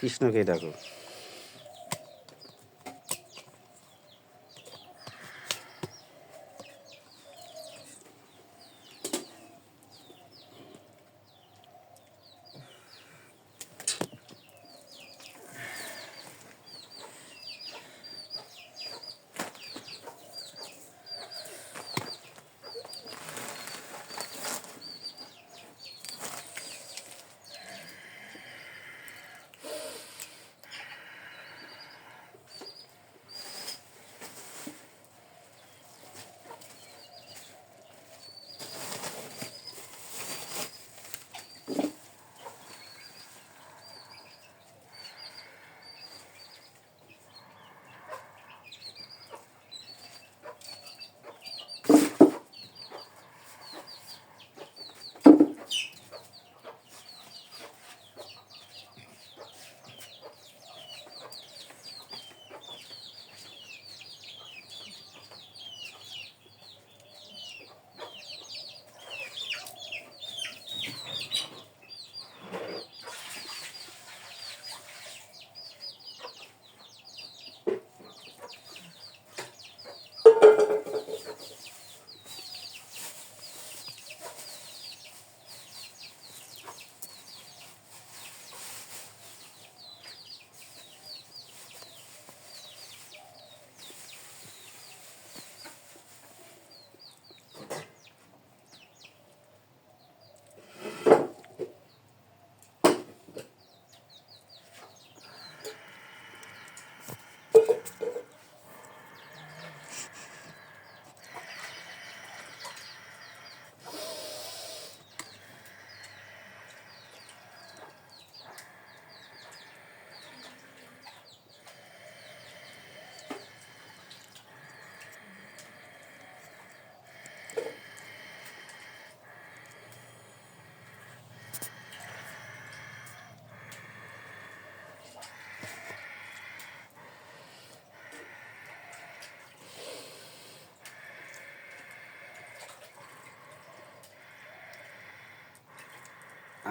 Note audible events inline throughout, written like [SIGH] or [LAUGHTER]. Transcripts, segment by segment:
কৃষ্ণকে ডাকো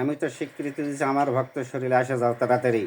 আমি তো স্বীকৃতি দিচ্ছি আমার ভক্ত শরীরে আসে যাও তাড়াতাড়ি।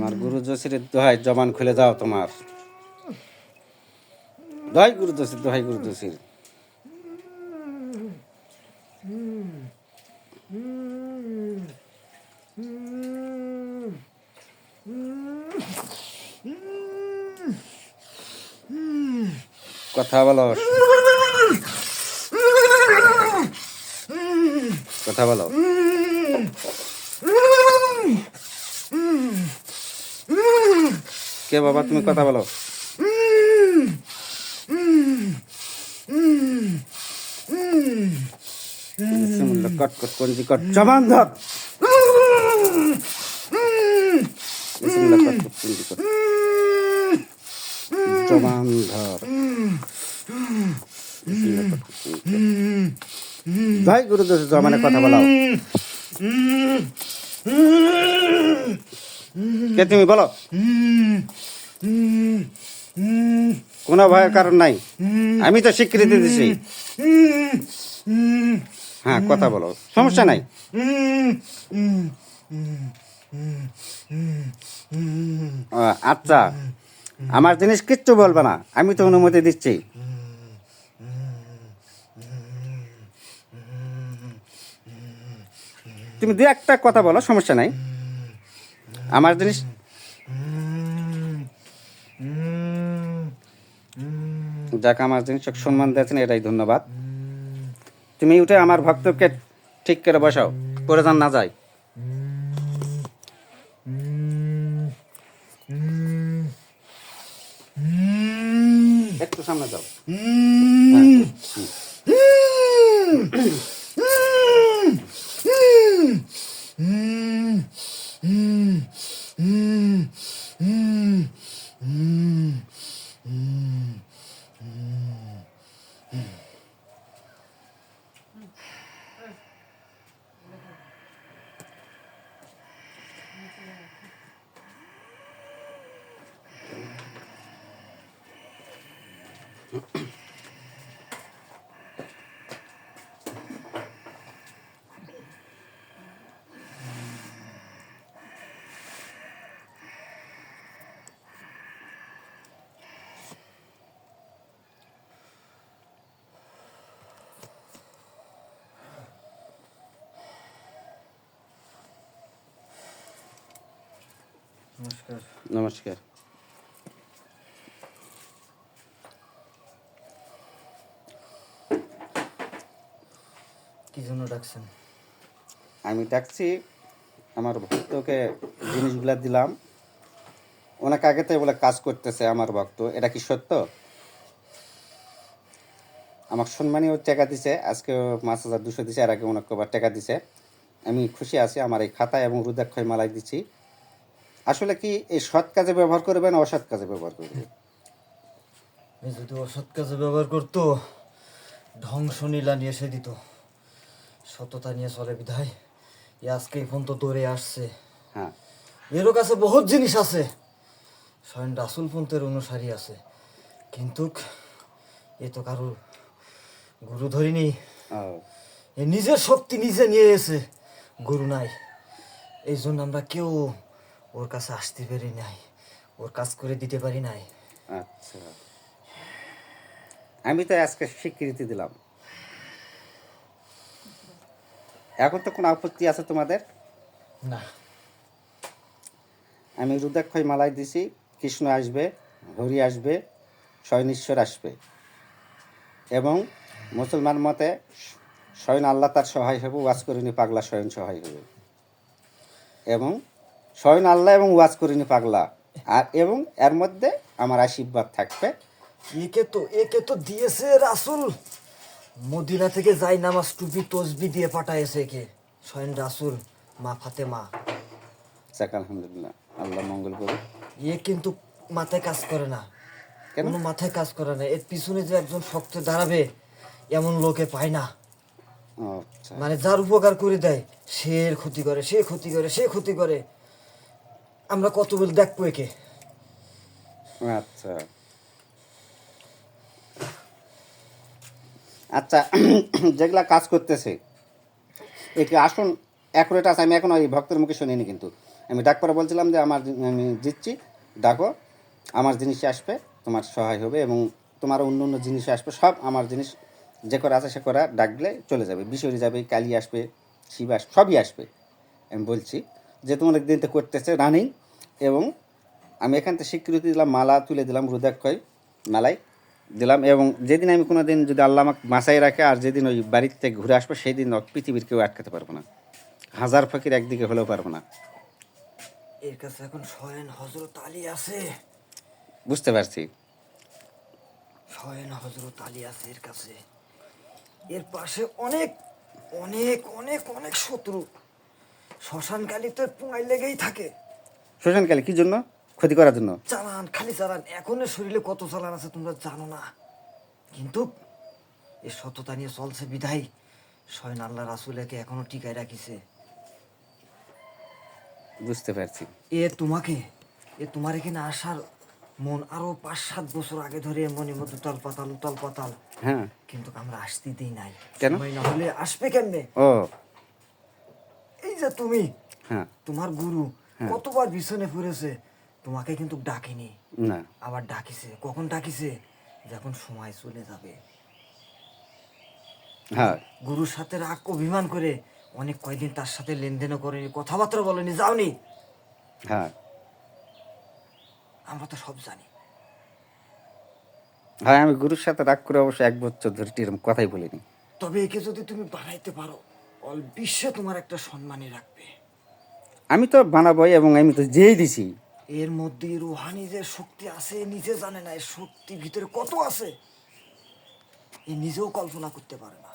আমার গুরু জসিরের দোহাই জবান খুলে দাও তোমার। দোহাই গুরু জসির দোহাই গুরু জসির কথা বলো। কথা বলো। কে বাবা, তুমি কথা বলো। কট কট কঞ্জি কট, জবান ধর। জবান ধর। ভাই গুরু দোষ জমানে কথা বলাও। কে তুমি বলো? কোনো ভয়ের কারণ নাই। আমি তো স্বীকৃতি দিছি। হ্যাঁ কথা বলো। সমস্যা নাই। আচ্ছা আমার জিনিস কিচ্ছু বলবে না। আমি তো অনুমতি দিচ্ছি। তুমি দু একটা কথা বলো, সমস্যা নাই। আমার জিনিস? যাকে, আমার জিনিস সম্মান দিয়েছেন এটাই ধন্যবাদ। তুমি উঠে আমার ভক্তকে ঠিক করে বসাও পরে যান, না যায় नमस्कार नमस्कार কি জন্য ডাকছেন? আমি ডাকছি আমার ভক্তকে জিনিসগুলো দিলাম। ওনাকে আগে থেকে বলে কাজ করতেছে আমার ভক্ত এটা কি সত্য? আমার সম্মানীয় টাকা দিছে আজকে পাঁচ হাজার দুশো দিছে আর আগে ওনাকে আবার টাকা দিছে। আমি খুশি আছি আমার এই খাতা এবং রুদাক্ষয় মালাই দিচ্ছি। আসলে কি এই সৎ কাজে ব্যবহার করবে না অসৎ কাজে ব্যবহার করবে যদি অসৎ কাজে ব্যবহার করতো ধ্বংস নীলা নিয়ে এসে দিত। সততা নিয়ে চলে বিধায় এ আজকে ফোন তো দৌড়ে আসছে। হ্যাঁ। এরও কাছে বহুত জিনিস আছে। স্বয়ং রাসুল পন্থের অনুসারী আছে। কিন্তু এ তো কারও গুরু ধরিনি। এ নিজের শক্তি নিজে নিয়ে এসে গুরু নাই। এই জন্য আমরা কেউ ওর কাছে আসতে পারি নাই। ওর কাজ করে দিতে পারি নাই। আচ্ছা। আমি তো আজকে স্বীকৃতি দিলাম। এখন তো কোনো আপত্তি আছে তোমাদের? না। আমি রুদ্রাক্ষয় মালাই দিছি কৃষ্ণ আসবে হরি আসবে স্বয়নিশ্বর আসবে। এবং মুসলমান মতে স্বয়ং আল্লাহ তার সহায় হবে ওয়াজ করিনি পাগলা স্বয়ং সহায় হবে এবং স্বয়ং আল্লাহ এবং ওয়াজ করিনি পাগলা। আর এবং এর মধ্যে আমার আশীর্বাদ থাকবে। একে তো একে তো দিয়েছে রাসুল। মদিনা থেকে যাই নামাজ টুপি তসবি দিয়ে পাঠাইছে একে। স্বয়ং রাসুল মা ফাতেমা। যাক আলহামদুলিল্লাহ আল্লাহ মঙ্গল করুক। এ কিন্তু মাথায় কাজ করে না। কেন? কোনো মাথায় কাজ করে না। এর পিছনে যে একজন শক্ত দাঁড়াবে এমন লোকে পায় না। আচ্ছা। মানে যার উপকার করে দেয় সে ক্ষতি করে সে ক্ষতি করে সে ক্ষতি করে। আমরা কত বলে দেখব একে। আচ্ছা। আচ্ছা [CLEARS THROAT] যেগুলা কাজ করতেছে। একে আসুন অ্যাকুরেট আছে, আমি এখন ওই ভক্তের মুখে শুনিনি কিন্তু। আমি ডাক করে বলছিলাম যে আমার আমি দিচ্ছি ডাকো, আমার জিনিস আসবে, তোমার সহায় হবে এবং তোমার অন্য অন্য জিনিস আসবে, সব আমার জিনিস যে করে আছে সে করে, ডাকলে চলে যাবে। বিশরি যাবে, কালী আসবে, শিব আসবে সবই আসবে। আমি বলছি যে তোমার একদিন দিনতে করতেছে রানিং এবং আমি এখান থেকে স্বীকৃতি দিলাম, মালা তুলে দিলাম রুদাক্ষয় মালাই দিলাম এবং যেদিন আমি কোনো দিন যদি আল্লাহ আমাকে বাঁচাই রাখে আর যেদিন ওই বাড়ির থেকে ঘুরে আসব সেই দিন পৃথিবীর কেউ আটকাতে পারব না। হাজার ফকির একদিকে হলেও পারব না। এর কাছে এখন স্বয়ং হজরত আলী আছে। বুঝতে পারছি। স্বয়ং হজরত আলী আছে এর কাছে। এর পাশে অনেক অনেক অনেক অনেক শত্রু। শ্মশান কালী তো পুঙাই লেগেই থাকে। শ্মশানকালে কি জন্য? ক্ষতি করার জন্য? চালান খালি চালান। এখনের শরীরে কত চালান আছে তোমরা জানো না। কিন্তু এ সততা নিয়ে চলছে বিধাই স্বয়ং আল্লাহ রাসুলেকে এখনও টিকায় রাখিছে। বুঝতে পারছি। এ তোমাকে এ তোমার এখানে আসার মন আরও পাঁচ সাত বছর আগে ধরে মনে মধ্যে উতাল পাতাল উতাল পাতাল হ্যাঁ। কিন্তু আমরা আসতে দিই নাই। কেন? না হলে আসবে কেমনে? ও। এই যে তুমি হ্যাঁ। তোমার গুরু কতবার পিছনে ফুরেছে তোমাকে কিন্তু ডাকিনি। না। আবার ডাকিছে। কখন ডাকিছে? যখন সময় চলে যাবে। হ্যাঁ। গুরুর সাথে রাগ অভিমান করে অনেক কয়দিন তার সাথে লেনদেনও করেনি কথাবার্তা বলেনি যাওনি। হ্যাঁ। আমরা তো সব জানি। হ্যাঁ আমি গুরুর সাথে রাগ করে অবশ্য এক বছর ধরে এরকম কথাই বলিনি। তবে একে যদি তুমি বানাইতে পারো অল বিশ্বে তোমার একটা সম্মানই রাখবে। আমি তো বানাবোই এবং আমি তো যেই দিছি এর মধ্যে রুহানি যে শক্তি আছে নিজে জানে না, এর শক্তি ভিতরে কত আছে। এ নিজেও কল্পনা করতে পারে না।